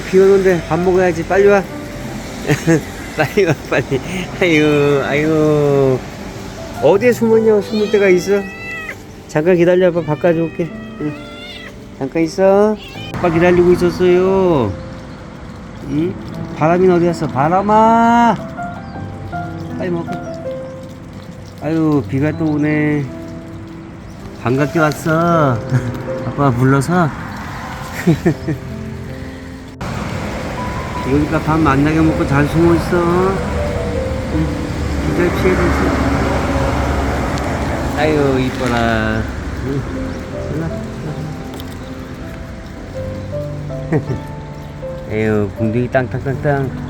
비 오는데 밥 먹어야지. 빨리 와. 빨리 와 빨리. 아유 아유. 어디에 숨었냐? 숨을 데가 있어? 잠깐 기다려봐. 바꿔줘 올게. 응. 잠깐 있어. 아빠 기다리고 있었어요. 응? 바람이 어디 갔어? 바람아! 빨리 먹어. 아유 비가 또 오네. 반갑게 왔어. 아빠가 불러서 이러니까 밥 만나게 먹고 잘 숨어 있어. 응, 기절 피해도 있어. 아유, 이뻐라. 응. 에휴, 궁둥이 땅땅땅땅.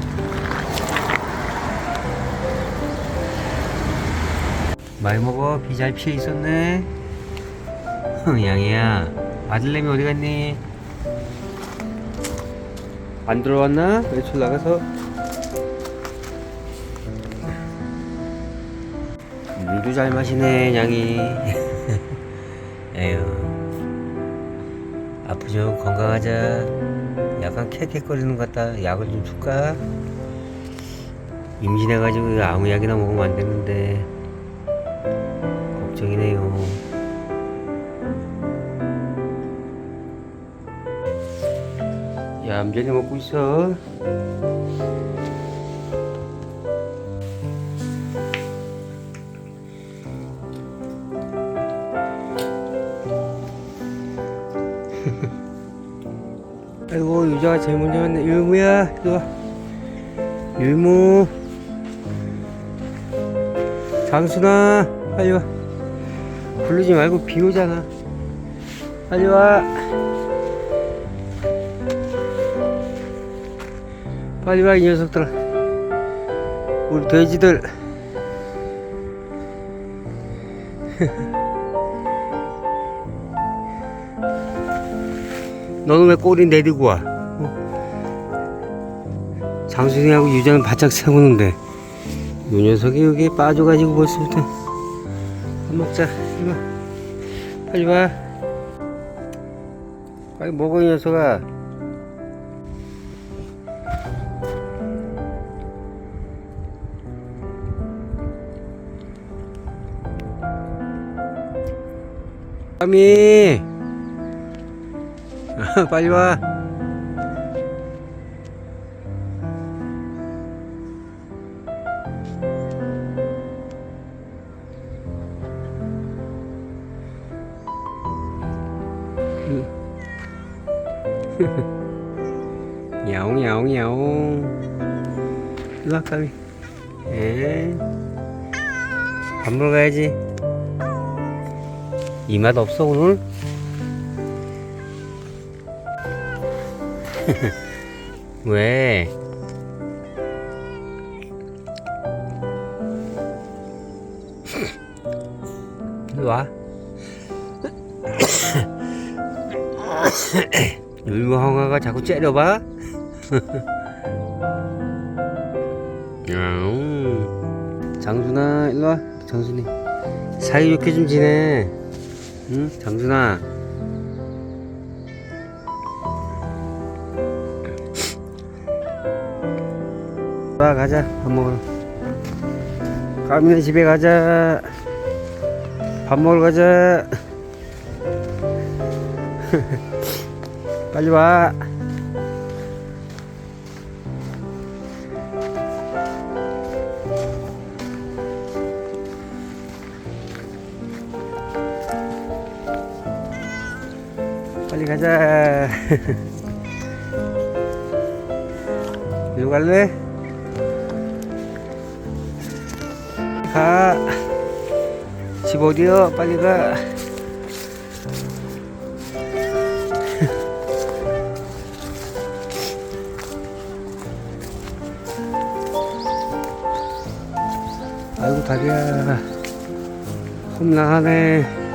많이 먹어. 비 잘 피해 있었네. 흥, 양이야. 아들내미 어디 갔니? 안 들어왔나? 외출 나가서. 물도 잘 마시네 양이. 에휴. 아프죠? 건강하자. 약간 캑캑거리는 것 같다. 약을 좀 줄까? 임신해가지고 아무 약이나 먹으면 안 되는데. 걱정이네요 얌전히 먹고 있어. 아이고 유자가 제일 먼저 왔네. 유무야 이리 와. 유무. 장순아 빨리 와. 부르지 말고 비 오잖아. 빨리 와 빨리 와이 녀석들아 우리 돼지들. 너는 왜 꼬리 내리고 와? 어? 장순이하고 유자는 바짝 세우는데 이 녀석이 여기 빠져가지고 벌써부터. 밥 먹자. 이리 와 빨리 와. 빨리 먹어 이 녀석아 까미. 빨리 와. 야옹 야옹 야옹. 일로 와 까미 에이 밥 먹으러 가야지 이 맛 없어 오늘? 왜? 와. 율무헝아가 자꾸 째려봐. 장순아 일로 와. 장순이 사이좋게 좀 지내. 응? 장준아. 와 가자 밥 먹으러. 까미네 집에 가자. 밥 먹으러 가자. 빨리 와. 가자. 일로 갈래? 가. 집 어디요? 빨리 가. 아이고 다리야. 험난하네.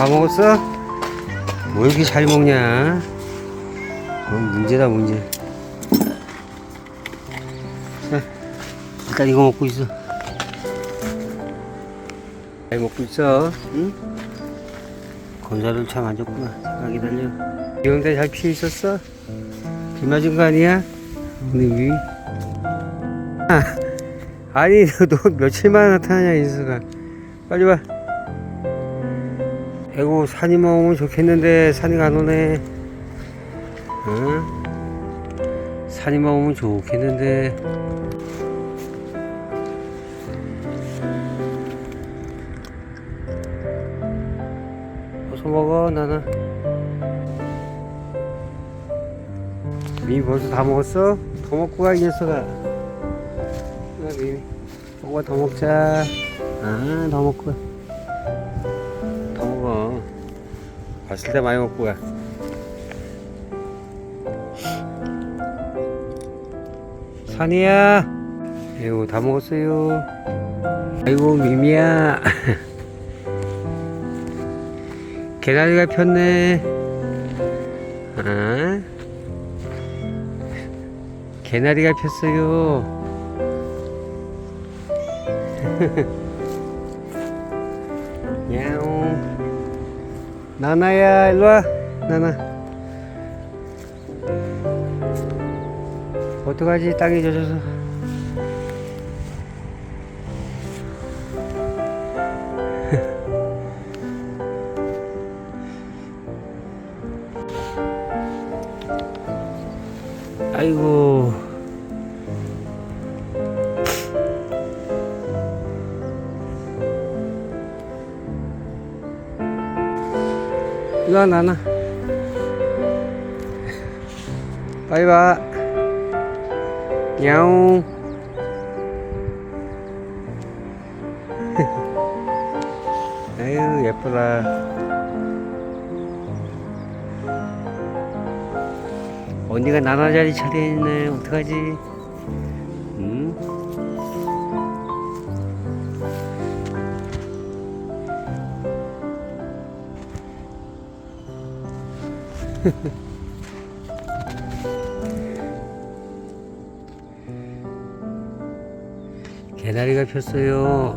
다 먹었어? 뭐 이렇게 잘 먹냐? 어, 문제다 문제. 자, 일단 이거 먹고 있어. 잘 먹고 있어. 응? 건사를 참 안 줬구나. 잠깐 기다려. 비 오는데 잘 피해 있었어? 비 맞은 거 아니야? 우리 위. 아, 아니 너, 너 며칠 만에 나타나냐 인수가. 빨리 와. 아이고 산이만 오면 좋겠는데 산이 안 오네. 응? 산이만 오면 좋겠는데. 어서 먹어 나나. 미 벌써 다 먹었어? 더 먹고 가 이 녀석아. 아, 미. 먹어 더 먹자. 아, 더 먹고 가. 봤을 때 많이 먹고 가. 산이야. 아이고 다 먹었어요. 아이고 미미야. 개나리가 폈네. 아? 개나리가 폈어요. 나나야, 일로 와. 나나. 어떡하지? 땅이 젖어서. 아이고. 이리 와, 나나. 와. 야옹. 아유, 예쁘다. 언니가 나나 자리 차려있네. 어떡하지? 개나리가 폈어요.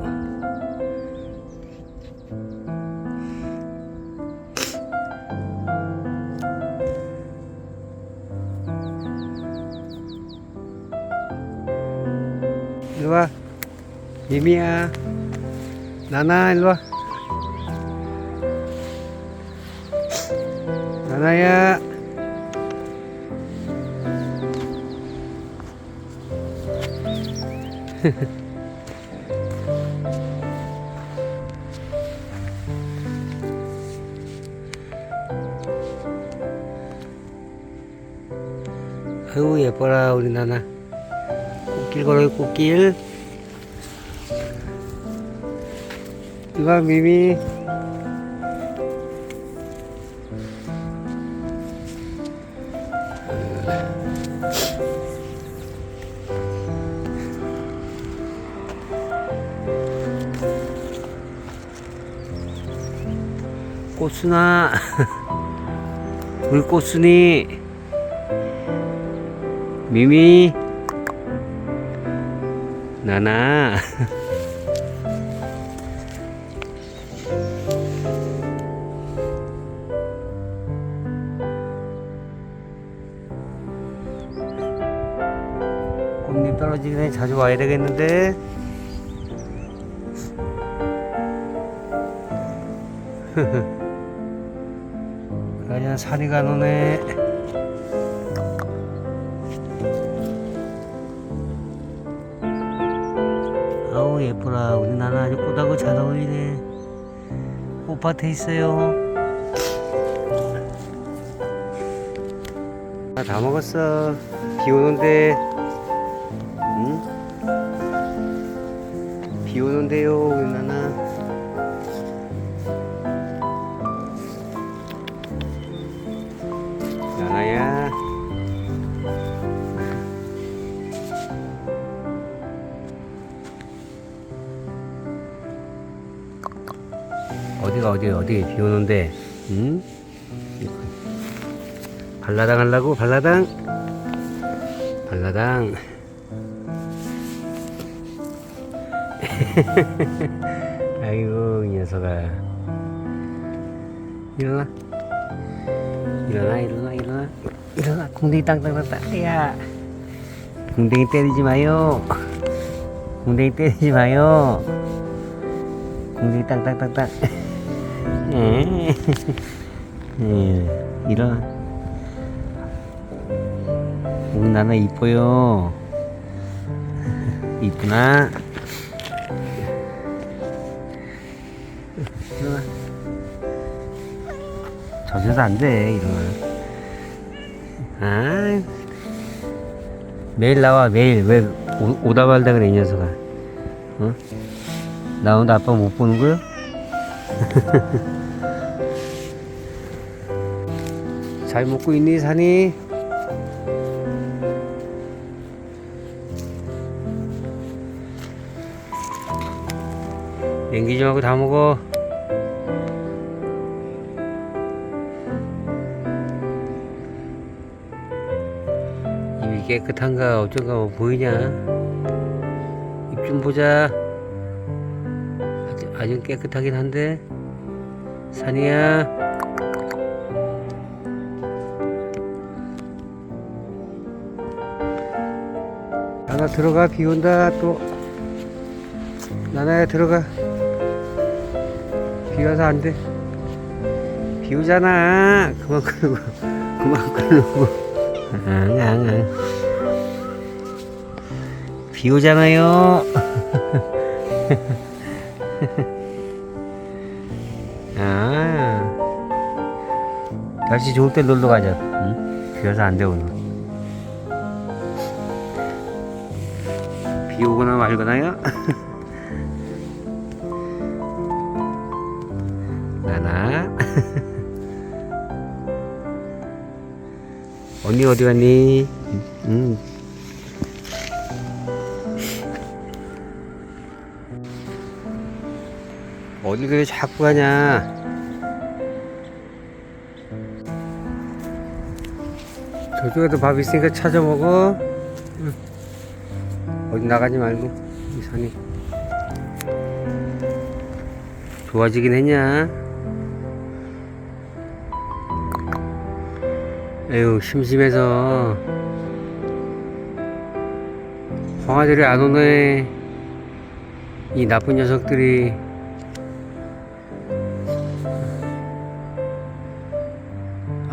일로 와. 미미야. 나나, 일로 와. 나나야. 아이고, 예뻐라, 우리 나나. 꽃길 걸어요, 꽃길. 이봐, 미미. 꽃순아. 우리 꽃순이. 미미. 떨어지기 전에 자주 와야 되겠는데. 그냥 산이 가노네. 아우 예쁘라 우리 나나 아주 꽃하고 잘 어울리네. 꽃밭에 있어요. 아, 다 먹었어. 비 오는데 오는데요 나나 나나야. 어디가 어디 어디 비 오는데 응? 발라당 하려고 발라당. 발라당 아이고 이 녀석아. 일어나. 일어나 일어나 일어나. 일어나. 공댕이 땅땅땅땅 야. 공댕이 때리지 마요. 공댕이 때리지 마요. 공댕이 땅땅땅땅 예. 예. 일어나. 우리 나나 이뻐요. 이쁘나 젖어서 안돼 일어나 아 매일 나와 매일 왜 오, 오다 말다 그래 이 녀석아 어? 나 오늘 아빠 못 보는 거야? 잘 먹고 있니 산이? 냉기 좀 하고 다 먹어 깨끗한가 어쩐가 뭐 보이냐? 입 좀 보자. 아주 깨끗하긴 한데. 산이야. 나나 들어가 비 온다 또. 나나야 들어가. 비 와서 안돼. 비 오잖아. 그만 끄고 그만 끄고 앙앙앙 비 오잖아요 아 날씨 좋을 때 놀러 가자 응? 비 와서 안 돼 오늘 비 오거나 말거나요 나나 언니 어디 갔니? 응. 어디 그래 자꾸 가냐? 저쪽에도 밥 있으니까 찾아 먹어. 응. 어디 나가지 말고 이 산이 좋아지긴 했냐? 에휴 심심해서 황아들이 안 오네 이 나쁜 녀석들이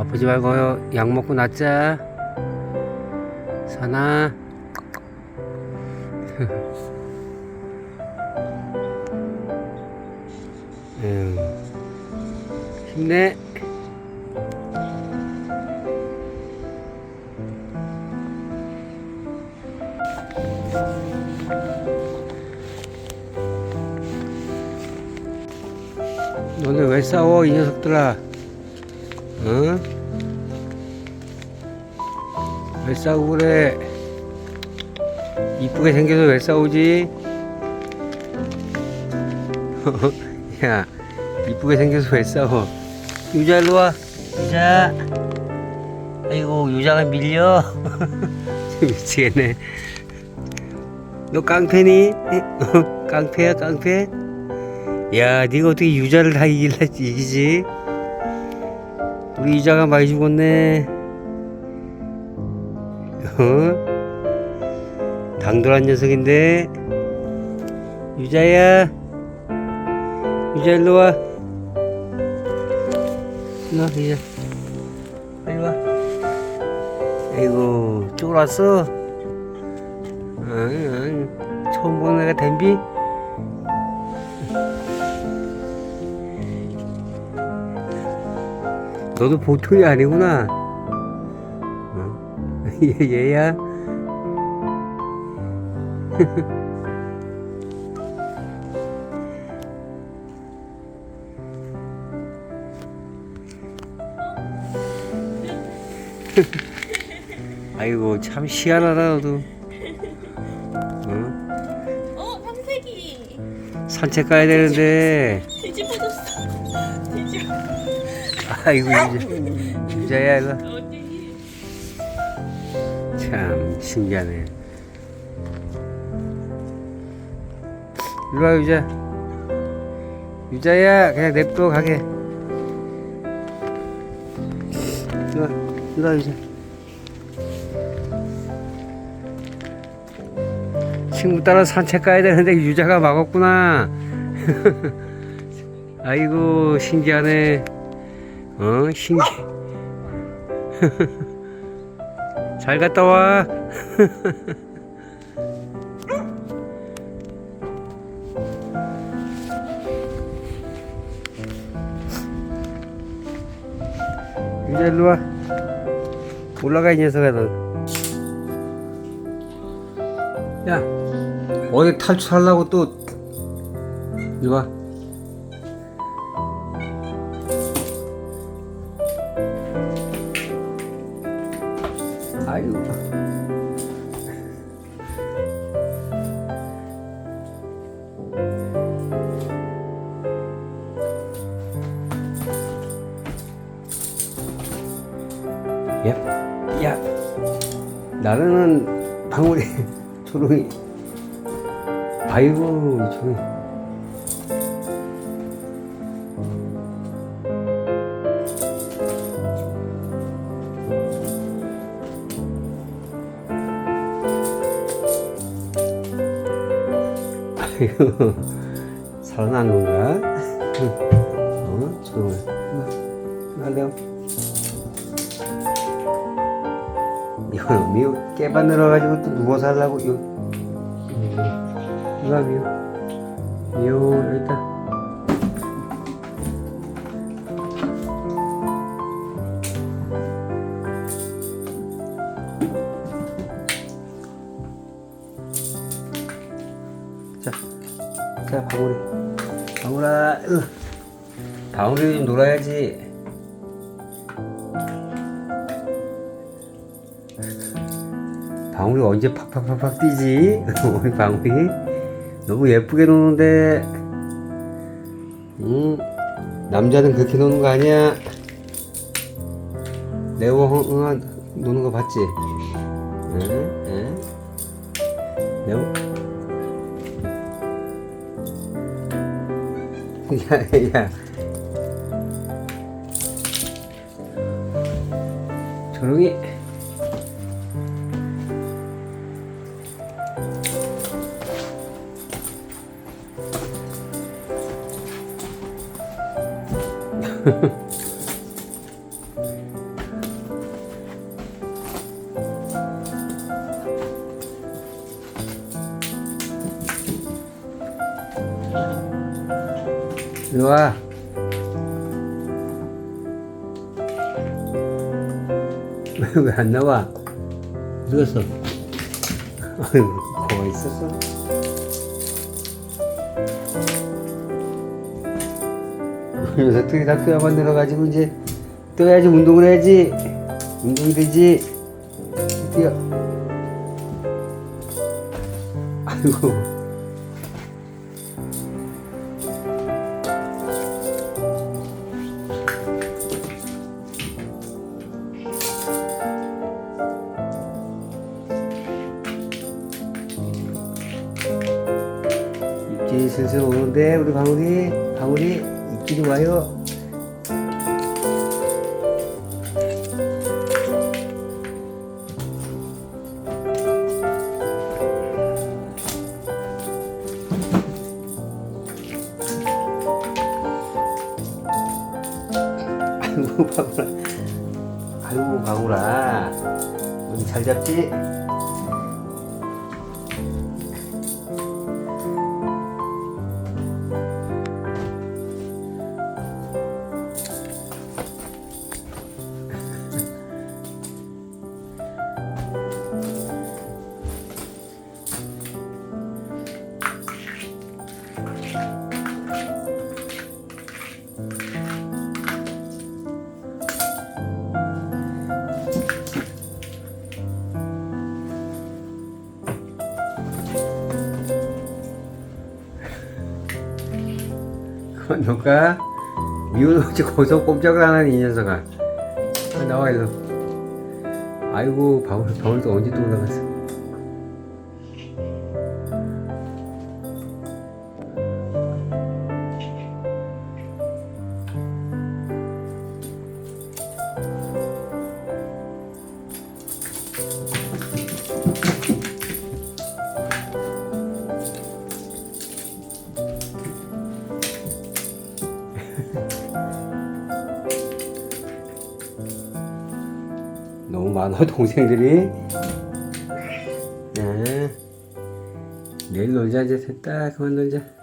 아프지 말고 약 먹고 낫자. 사나? 에휴 힘내. 너네 왜 싸워 이 녀석들아 응? 왜 싸우고 그래 이쁘게 생겨서 왜 싸우지 야 이쁘게 생겨서 왜 싸워 유자 일로 와 유자 아이고 유자가 밀려 미치겠네 너 깡패니? 어, 깡패야 깡패? 야, 네가 어떻게 유자를 다 이길라 이기지? 우리 유자가 많이 죽었네. 어? 당돌한 녀석인데. 유자야, 유자 일로 와. 일로 와, 유자. 일로 와. 아이고, 쫄았어? 응, 응. 처음 보는 애가 댐비? 너도 보통이 아니구나. 어? 얘, 얘야? 아이고 참 희한하다 너도. 어? 어, 황색이 산책 가야 되는데. 뒤집어졌어. 뒤집어. 아이고 유자, 유자야 이거. 참 신기하네. 일로와 유자. 유자야 그냥 냅둬 가게. 이리 와, 이리 와, 이제. 친구 따라 산책 가야 되는데 유자가 막았구나. 아이고, 신기하네. 어, 신기. 잘 갔다 와. 이제 일로 와. 올라가 이 녀석아 너. 야, 어디 탈출하려고 또 이리 와. 나는 방울이 조롱이. 아이고, 이 조롱이. 아이고, 살아난 건가? 어, 조롱아. 할래 요? 미우 깨바 늘어가지고 또 하려고 이거 음, 이거 미우 여기 있다 자, 자 방울이 방울아 으. 방울이 좀 놀아야지 방울이 언제 팍팍팍팍 뛰지? 우리 방울이 너무 예쁘게 노는데 음, 남자는 그렇게 노는 거 아니야? 레오 흥아 노는 거 봤지? 응? 응? 레오 야야 조용히 이리 와. 왜 안 나와? 갔어? 아이고, 거기 있었어? 이 녀석들이 다 뼈만 늘어가지고 이제 떠야지 운동을 해야지. 운동이 되지. 뛰어. 아이고. 입질이 슬슬 오는데 우리 방울이 방울이 입질이 와요. 아이고 방울아, 아이고 방울아, 여기 잘 잡지? 그만 놓을까? 미워놓지 거기서 꼼짝을 안 하는 이 녀석아? 아, 나와 일로. 아이고 방울, 방울도 언제 또 올라갔어 동생들이 네. 내일 놀자 이제 됐다 그만 놀자